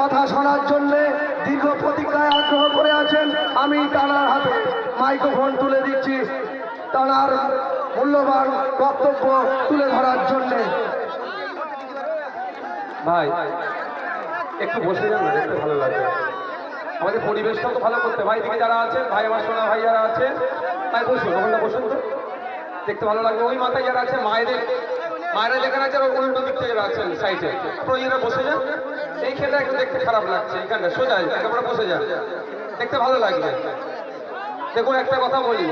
কথা শোনার জন্যে দীর্ঘ প্রতিজ্ঞায় আগ্রহ করে আছেন আমি তানার হাতে মাইক্রোফোন তুলে দিচ্ছি। তানার মূল্যবান বক্তব্য তুলে ধরার জন্যে। ভাই, একটু বসে যান দেখতে ভালো লাগবে আমাদের পরিবেশটা তো ভালো করতে। ভাই দিকে যারা আছেন, ভাই, আমার সোনা ভাই যারা আছেন তাই বসুন, ওখানটা বসুন তো। দেখতে ভালো লাগবে। ওই মাথায় যারা আছে মায়েদের মায়েরা যেখানে আছে, ওর উল্টো দিক থেকে আছেন সাইডে প্রয়োজনে বসে যান। এই খেলটা একটু দেখতে খারাপ লাগছে, এইখানটা। সোজা, একেবারে বসে যান। দেখতে ভালো লাগবে। দেখুন, একটা কথা বলি।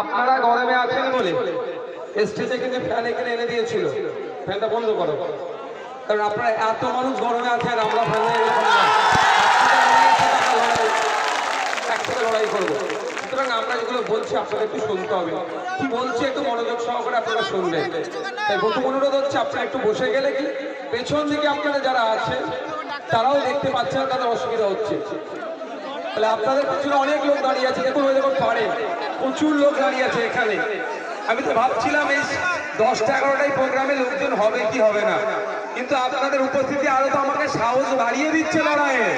আপনারা গরমে আছেন বলে স্টেজে কিন্তু ফ্যান এখানে এনে দিয়েছিল। ফ্যানটা বন্ধ করো। কারণ আপনারা এত মানুষ গরমে আছেন আমরা ফ্যানে বলছি আপনাদের একটু শুনতে হবে। কি বলছি একটু মনোযোগ সহকারে আপনারা শুনবেন। তাই প্রথম অনুরোধ হচ্ছে, আপনারা একটু বসে গেলে কি, পেছন দিকে আপনারা যারা আছেন তারাও দেখতে পাচ্ছেন তাদের অসুবিধা হচ্ছে। তাহলে আপনাদের পিছনে অনেক লোক দাঁড়িয়ে আছে, দেখুন ওই দেখুন পারে। প্রচুর লোক দাঁড়িয়ে আছে এখানে। আমি তো ভাবছিলাম, এই দশটা এগারোটাই প্রোগ্রামে লোকজন হবে কি হবে না। কিন্তু আপনাদের উপস্থিতি আরও তো আমাকে সাহস বাড়িয়ে দিচ্ছে লড়াইয়ে।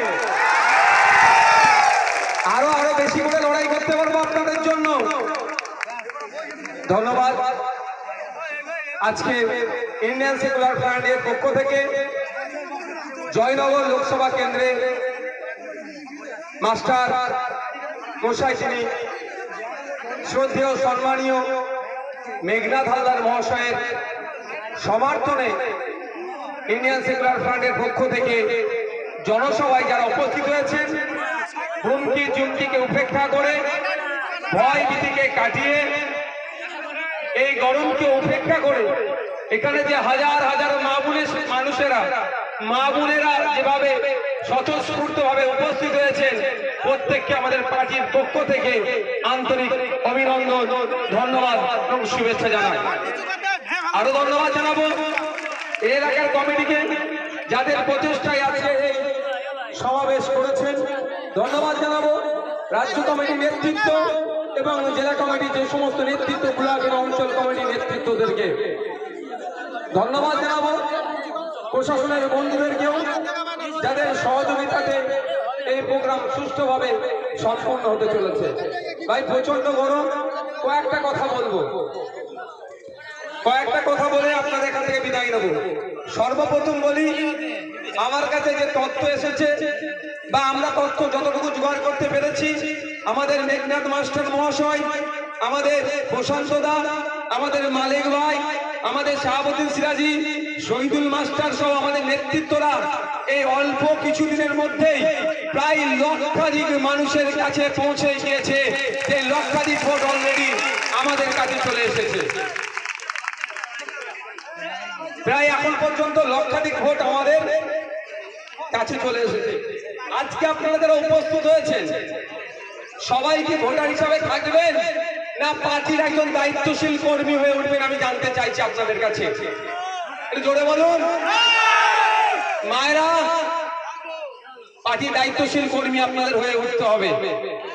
আরও আরও বেশি করে লড়াই করতে পারব আপনাদের জন্য ধন্যবাদ। আজকে ইন্ডিয়ান সেকুলার ফ্রান্টের পক্ষ থেকে জয়নগর লোকসভা কেন্দ্রে মাস্টার মশাই তিনি শ্রদ্ধেয়, সম্মানীয় মেঘনাথ হালদার মহাশয়ের সমর্থনে ইন্ডিয়ান সেকুলার ফ্রন্টের পক্ষ থেকে জনসভায় যারা উপস্থিত হয়েছেন হুমকি চুমকিকে উপেক্ষা করে ভয় ভীতিকে কাটিয়ে এই গরমকে উপেক্ষা করে এখানে যে হাজার হাজার মা মানুষেরা মা বোনেরা যেভাবে স্বতঃস্ফূর্ত ভাবে উপস্থিত হয়েছেন, প্রত্যেককে আমাদের পার্টির পক্ষ থেকে আন্তরিক অভিনন্দন, ধন্যবাদ এবং শুভেচ্ছা জানাই। আরও ধন্যবাদ জানাব এলাকার কমিটিকে, যাদের প্রচেষ্টায় এই সমাবেশ করেছেন। ধন্যবাদ জানাব রাজ্য কমিটির নেতৃত্ব এবং জেলা কমিটির যে সমস্ত নেতৃত্ব, ব্লক এবং অঞ্চল কমিটির নেতৃত্বদেরকে ধন্যবাদ জানাব। প্রশাসনের বন্ধুদেরকেও, যাদের সহযোগিতাতে এই প্রোগ্রাম সুষ্ঠুভাবে সম্পন্ন হতে চলেছে। ভাই প্রচণ্ড গরম। কয়েকটা কথা বলব। কয়েকটা কথা বলে আপনাদের এখান থেকে বিদায় নেব। সর্বপ্রথম বলি, আমার কাছে যে তথ্য এসেছে, বা আমরা তথ্য যতটুকু জোগাড় করতে পেরেছি আমাদের মেঘনাথ মাস্টার মহাশয়, আমাদের প্রশান্ত দা, আমাদের মালিক ভাই, আমাদের শাহাবুদ্দিন সিরাজি, শহীদুল মাস্টার সহ আমাদের নেতৃত্বরা এই অল্প কিছুদিনের মধ্যেই প্রায় লক্ষাধিক মানুষের কাছে পৌঁছে গিয়েছে। যে লক্ষাধিক ভোট অলরেডি আমাদের কাছে চলে এসেছে। প্রায় এখন পর্যন্ত লক্ষাধিক ভোট আমাদের কাছে চলে এসেছে। আজকে আপনারা যারা উপস্থিত হয়েছেন সবাই কি ভোটার হিসাবে থাকবেন? না পার্টির একজন দায়িত্বশীল কর্মী হয়ে উঠবেন আমি জানতে চাইছি আপনাদের কাছে। জোরে বলুন। মায়েরা, পার্টির দায়িত্বশীল কর্মী আপনাদের হয়ে উঠতে হবে।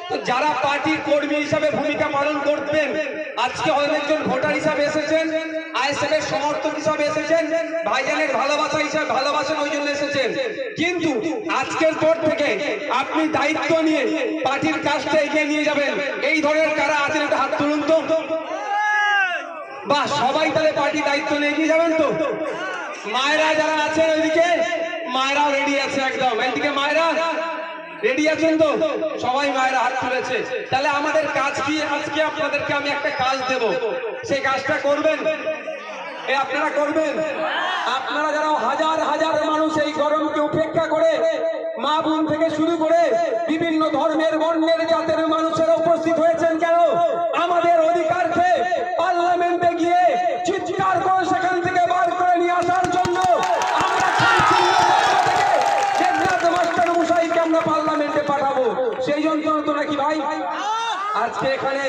তো যারা পার্টির কর্মী হিসাবে ভূমিকা পালন করবেন আজকে অনেকজন ভোটার হিসাবে এসেছেন। আইএসএফ এর সমর্থক হিসাবে এসেছেন, ভাইজানের ভালোবাসা হিসাবে ভালোবাসেন ওই জন্য এসেছেন। কিন্তু আজকের পর থেকে আপনি দায়িত্ব নিয়ে পার্টির কাজটা এগিয়ে নিয়ে যাবেন। এই ধরনের কারা আছেন একটা হাত তুলুন তো। বা সবাই তাহলে পার্টি দায়িত্ব নিয়ে এগিয়ে যাবেন তো। মায়েরা যারা আছেন ওইদিকে, মায়েরাও রেডি আছে একদম। এইদিকে মায়েরা রেডি আছেন তো? সবাই মায়ের হাত তুলেছে। তাহলে আমাদের কাজ কি? আজকে আপনাদেরকে আমি একটা কাজ দেব। সেই কাজটা করবেন? এ, আপনারা করবেন? আপনারা যারা হাজার হাজার মানুষ এই গরমকে উপেক্ষা করে মা বোন থেকে শুরু করে বিভিন্ন ধর্মের বর্ণের জাতের মানুষেরা উপস্থিত হয়েছেন কেন আমাদের অধিকারকে পার্লামেন্টে গিয়ে চিৎকার করে সেখান থেকে বার করে নিয়ে আসার জন্য আমরা শান্তির পক্ষ থেকে দেবনাথ মাস্টার মশাইকে আমরা পার্লামেন্টে পাঠাবো সেই জন্য তো নাকি ভাই আজকে এখানে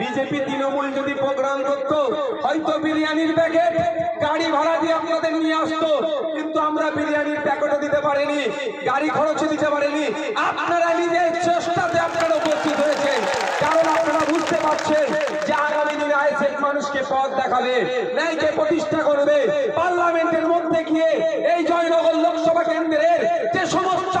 বিজেপি তৃণমূল যদি প্রোগ্রাম করতো, হয়তো বিরিয়ানির প্যাকেট গাড়ি ভাড়া দিয়ে আপনাদের নিয়ে আসতো। কিন্তু আমরা বিরিয়ানির প্যাকেটও দিতে পারিনি, গাড়ি খরচও দিতে পারিনি। আপনারা নিজের চেষ্টাতে আপনারা উপস্থিত হয়েছেন। কারণ আপনারা বুঝতে পারছেন যে আগামী দিনে আইএসএফ মানুষকে পথ দেখাবে, ন্যায়কে প্রতিষ্ঠা করবে। পার্লামেন্টের মধ্যে গিয়ে এই জয়নগর লোকসভা কেন্দ্রের যে সমস্ত